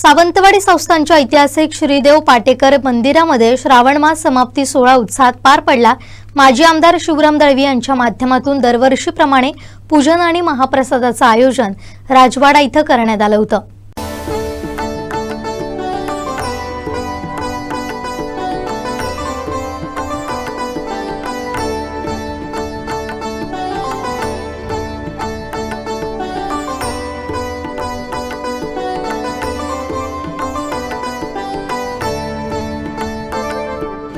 सावंतवाडी संस्थांच्या ऐतिहासिक श्रीदेव पाटेकर मंदिरामध्ये श्रावणमास समाप्ती सोहळा उत्साहात पार पडला. माजी आमदार शिवराम दळवी यांच्या माध्यमातून दरवर्षीप्रमाणे पूजन आणि महाप्रसादाचं आयोजन राजवाडा इथं करण्यात आलं होतं.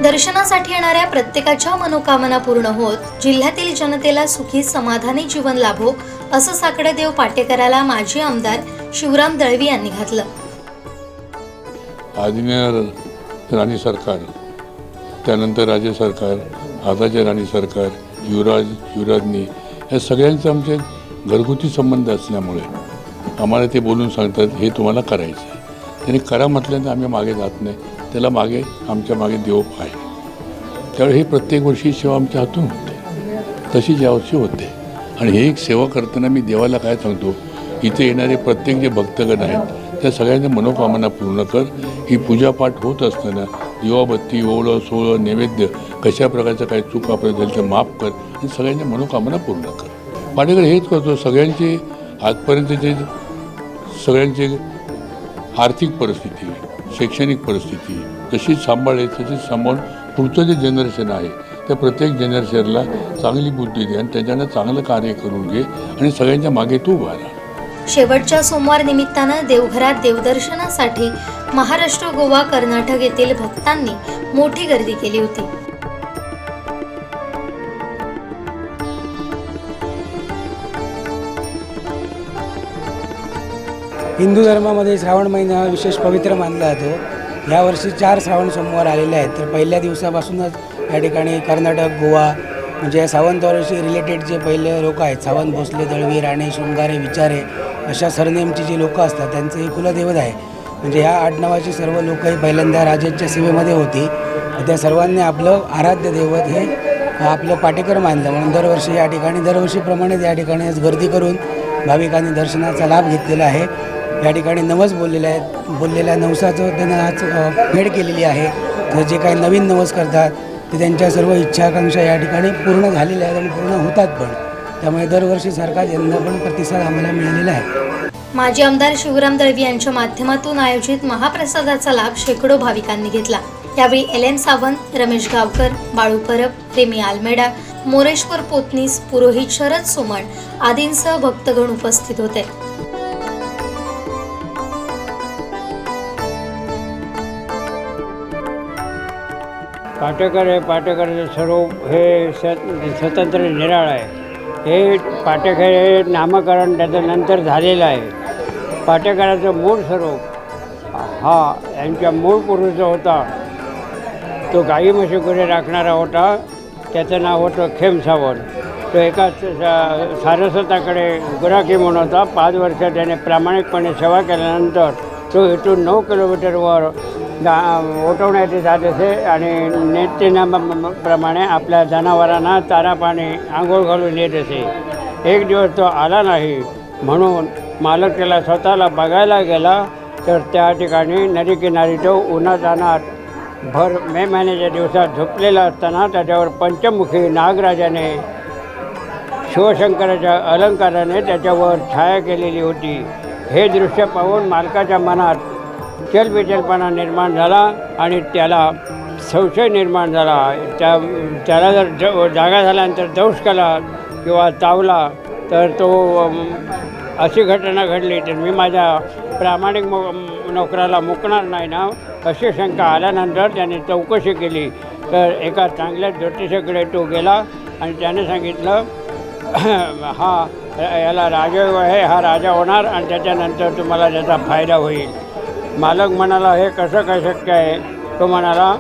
दर्शनासाठी येणाऱ्या प्रत्येकाच्या मनोकामना पूर्ण होत जिल्ह्यातील जनतेला सुखी समाधानी जीवन लाभो असं साकडं पाटेकराला माजी आमदार शिवराम दळवी यांनी घातलं. आधीने राणी सरकार त्यानंतर राज्य सरकार आताचे राणी सरकार युवराज युवराजनी या सगळ्यांचे आमचे घरगुती संबंध असल्यामुळे आम्हाला ते बोलून सांगतात हे तुम्हाला करायचं आहे त्यांनी करा म्हटल्यानं आम्ही मागे जात नाही. त्याला मागे आमच्या मागे देव आहे त्यावेळी ही प्रत्येक वर्षी सेवा आमच्या हातून होते. तशीच यावर्षी होते. आणि हे एक सेवा करताना मी देवाला काय सांगतो इथे येणारे प्रत्येक जे भक्तगण आहेत त्या सगळ्यांच्या मनोकामना पूर्ण कर. ही पूजापाठ होत असताना दिवाबत्ती ओवळं सोळं नैवेद्य कशा प्रकारचं काही चूक आपल्या झाली तर माफ कर आणि सगळ्यांच्या मनोकामना पूर्ण कर. पाटेकर हेच करतो सगळ्यांचे आजपर्यंत जे सगळ्यांचे आर्थिक परिस्थिती शैक्षणिक परिस्थिती तशीच सांभाळेल तशीच सांभाळून पुढचं जे जनरेशन आहे त्या प्रत्येक जनरेशनला चांगली बुद्धी दे आणि त्याच्यानं चांगलं कार्य करून घे आणि सगळ्यांच्या मागे तू उभा राहा. शेवटच्या सोमवार निमित्तानं देवघरात देवदर्शनासाठी महाराष्ट्र गोवा कर्नाटक येथील भक्तांनी मोठी गर्दी केली होती. हिंदू धर्मामध्ये श्रावण महिना हा विशेष पवित्र मानला जातो. यावर्षी चार श्रावण सोमवार आलेले आहेत. तर पहिल्या दिवसापासूनच या ठिकाणी कर्नाटक गोवा म्हणजे या सावंतवाडीशी रिलेटेड जे पहिले लोक आहेत सावंत भोसले दळवी राणे शृंगारे विचारे अशा सरनेमची जी लोकं असतात त्यांचं हे कुलदैवत आहे. म्हणजे ह्या आडनावाची सर्व लोकंही पहिल्यांदा राजांच्या सेवेमध्ये होती. त्या सर्वांनी आपलं आराध्य दैवत हे आपलं पाटेकर मानलं. म्हणून दरवर्षी या ठिकाणी दरवर्षीप्रमाणेच या ठिकाणी गर्दी करून भाविकांनी दर्शनाचा लाभ घेतलेला आहे. या ठिकाणी नवस बोललेले आहेत. बोललेल्या नवसाचं त्यांना आज भेट केलेली आहे. तर जे काही नवीन नवस करतात ते त्यांच्या सर्व इच्छाकांक्षा या ठिकाणी पूर्ण झालेल्या आहेत आणि पूर्ण होतात पण. त्यामुळे दरवर्षीसारखा यंदा पण प्रतिसाद आम्हाला मिळालेला आहे. माजी आमदार शिवराम दळवी यांच्या माध्यमातून आयोजित महाप्रसादाचा लाभ शेकडो भाविकांनी घेतला. यावेळी एल एन सावंत रमेश गावकर बाळू परब रेमी आलमेडा मोरेश्वर पोतनीस पुरोहित शरद सोमण आदींसह भक्तगण उपस्थित होते. पाटेकर हे पाटेकरचं स्वरूप हे स स्वतंत्र निराळ आहे. हे पाटेकर हे नामकरण त्याचं नंतर झालेलं आहे. पाटेकराचं मूळ स्वरूप हा यांच्या मूळ पुरुष जो होता. तो गाई म्हशी राखणारा होता त्याचं नाव होतं खेम सावन तो एका स- सारस्वताकडे गुराखी म्हणून होता. पाच वर्ष त्याने प्रामाणिकपणे सेवा केल्यानंतर तो इथून नऊ किलोमीटरवर गा ओटवण्यात जात असे आणि नेत्यनामाप्रमाणे आपल्या जनावरांना चारा पाणी आंघोळ घालून येत असे. एक दिवस तो आला नाही. म्हणून मालक त्याला स्वतःला बघायला गेला तर त्या ठिकाणी नदीकिनारी तो उन्हातानात भर मे महिन्याच्या दिवसात झोपलेला असताना त्याच्यावर पंचमुखी नागराजाने शिवशंकराच्या अलंकाराने त्याच्यावर छाया केलेली होती. हे दृश्य पाहून मालकाच्या मनात चलबिचलपणा निर्माण झाला आणि त्याला संशय निर्माण झाला. त्या त्याला जर ज जागा झाल्यानंतर दंश केला किंवा चावला तर तो अशी घटना घडली तर मी माझ्या प्रामाणिक मो नोकराला मुकणार नाही ना अशी शंका आल्यानंतर त्याने चौकशी केली. तर एका चांगल्या ज्योतिषाकडे तो गेला आणि त्याने सांगितलं हा याला राजयोग आहे हा राजा होणार आणि त्याच्यानंतर तुम्हाला त्याचा फायदा होईल. मालक म्हणाला हे कसं काय शक्य आहे? तो म्हणाला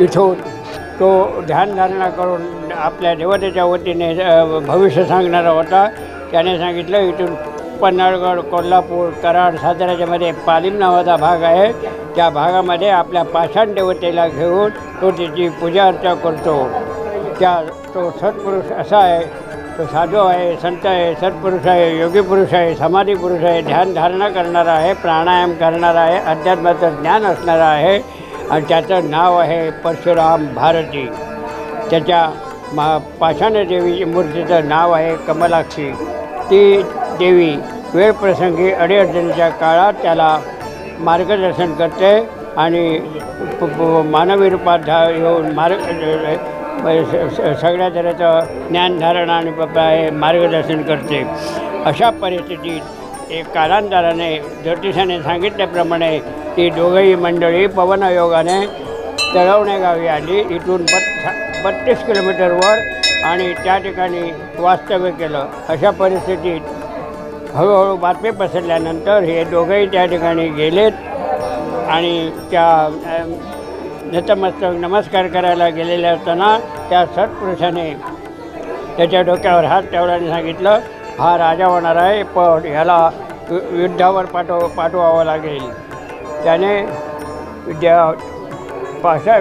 इथून तो ध्यानधारणा करून आपल्या देवतेच्या वतीने भविष्य सांगणारा होता. त्याने सांगितलं इथून पन्हाळगड कोल्हापूर कराड साताऱ्याच्यामध्ये पालिम नावाचा भाग आहे. त्या भागामध्ये आपल्या पाषाण देवतेला घेऊन तो त्याची पूजा अर्चा करतो. त्या तो सत्पुरुष असा आहे तो साधू आहे संत आहे सत्पुरुष आहे योगी पुरुष आहे समाधी पुरुष आहे ध्यान धारणा करणारा आहे प्राणायाम करणारा आहे अध्यात्माचं ज्ञान असणारा आहे आणि त्याचं नाव आहे परशुराम भारती. त्याच्या मा पाषाण देवीची मूर्तीचं नाव आहे कमलाक्षी. ती देवी वेळप्रसंगी अडीअडचणीच्या काळात त्याला मार्गदर्शन करते आणि मानवी रूपात धा येऊन मार्ग सगळ्या तऱ्हेचं ज्ञानधारणा आणि मार्गदर्शन करते. अशा परिस्थितीत एक कालांतराने ज्योतिषाने सांगितल्याप्रमाणे ती दोघंही मंडळी पवनयोगाने तळवणे गावी आली. इथून बत् बत्तीस किलोमीटरवर आणि त्या ठिकाणी वास्तव्य केलं. अशा परिस्थितीत हळूहळू बातमी पसरल्यानंतर हे दोघंही त्या ठिकाणी गेलेत आणि त्या नतमस्तक नमस्कार करायला गेलेले असताना त्या सत्पुरुषाने त्याच्या डोक्यावर हात ठेवल्याने सांगितलं हा राजा होणार आहे पण ह्याला यु- युद्धावर पाठव पाठवावं लागेल. त्याने ज्या पाशा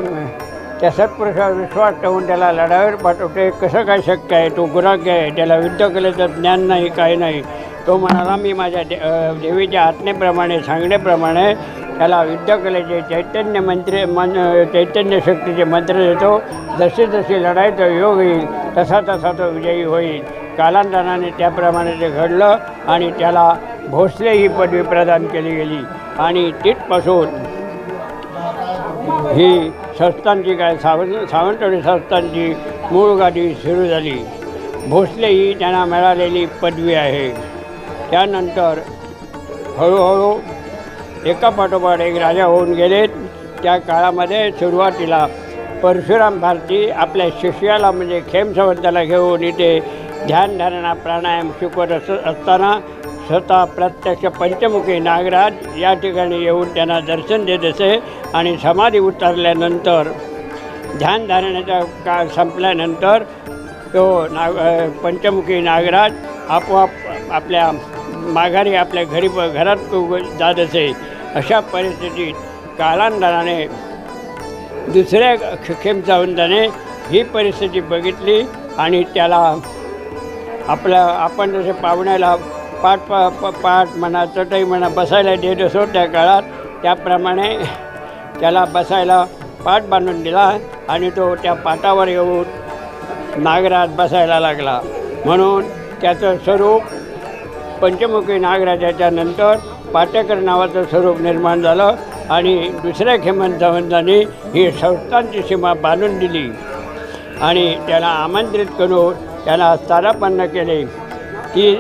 त्या सत्पुरुषावर विश्वास ठेवून त्याला लढाईवर पाठवते. कसं काय शक्य आहे? तो गुराग्य आहे. त्याला युद्ध कलेचं ज्ञान नाही काय नाही. तो म्हणाला मी माझ्या दे देवीच्या आज्ञेप्रमाणे सांगण्याप्रमाणे त्याला युद्धकलेचे चैतन्य मंत्र मन चैतन्य शक्तीचे मंत्र देतो. जसे जसे लढाईचा योग येईल तसा तसा तो विजयी होईल. कालांतराने त्याप्रमाणे ते घडलं आणि त्याला भोसले ही पदवी प्रदान केली गेली. आणि तिथपासून ही संस्थांची काय सावंत सावंतवाडी संस्थांची मूळ गाठी सुरू झाली. भोसले ही त्यांना मिळालेली पदवी आहे. त्यानंतर हळूहळू एका पाठोपाठ एक राजा होऊन गेलेत त्या काळामध्ये सुरुवातीला परशुराम भारती आपल्या शिष्याला म्हणजे खेम घेऊन इथे ध्यानधारणा प्राणायाम शिकवत अस असताना स्वतः प्रत्यक्ष पंचमुखी नागराज या ठिकाणी येऊन त्यांना दर्शन देत असे आणि समाधी उतरल्यानंतर ध्यानधारणाचा काळ संपल्यानंतर तो नाग पंचमुखी नागराज आपोआप आपल्या माघारी आपल्या घरी घरात जात असे अशा परिस्थितीत कालांतराने दुसऱ्या खेम त्याने ही परिस्थिती बघितली आणि त्याला आपल्या आपण जसे पाहुण्याला पाठ पा प- पाठ म्हणा चटई म्हणा बसायला देत असो त्या काळात त्याप्रमाणे त्याला बसायला पाठ बांधून दिला आणि तो त्या पाटावर येऊन नागरात बसायला लागला. म्हणून त्याचं स्वरूप पंचमुखी नागराजाच्या नंतर पाटेकर नावाचं स्वरूप निर्माण झालं आणि दुसऱ्या खेमंत सावंतांनी ही संस्थांची सीमा बांधून दिली. आणि त्याला आमंत्रित करून त्याला स्थानापन्न केले. ती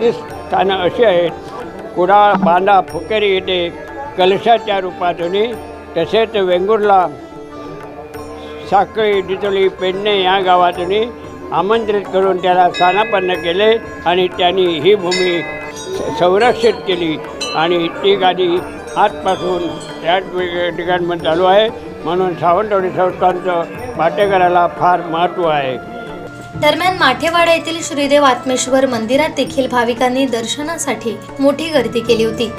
ती स्थानं अशी आहेत कुडाळ बांधा फुकेरी येथे कलशाच्या रूपातून तसेच वेंगुर्ला साखळी डिचोली पेडणे या गावातून आमंत्रित करून त्याला स्थानापन्न केले आणि त्यांनी ही भूमी संरक्षित केली. आणि ती गादी आजपासून त्या ठिकाणमध्ये चालू आहे. म्हणून सावंतवाडी संस्थांचं पाटेकराला फार महत्त्व आहे. दरम्यान माठेवाडा येथील श्रीदेव आत्मेश्वर मंदिरात देखील भाविकांनी दर्शनासाठी मोठी गर्दी केली होती.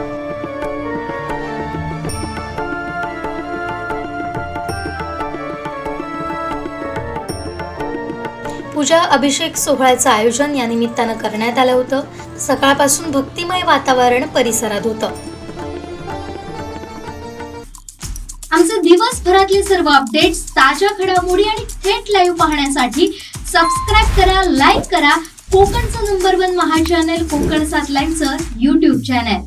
पूजा अभिषेक सोहळ्याचं आयोजन या निमित्तानं करण्यात आलं होतं. सकाळपासून भक्तिमय वातावरण परिसरात होतं. आमचे दिवसभरातले सर्व अपडेट्स ताज्या घडामोडी आणि थेट लाईव्ह पाहण्यासाठी सबस्क्राईब करा लाईक करा. कोकणचं नंबर वन महा चॅनल कोकण सात लाईनचं युट्यूब चॅनल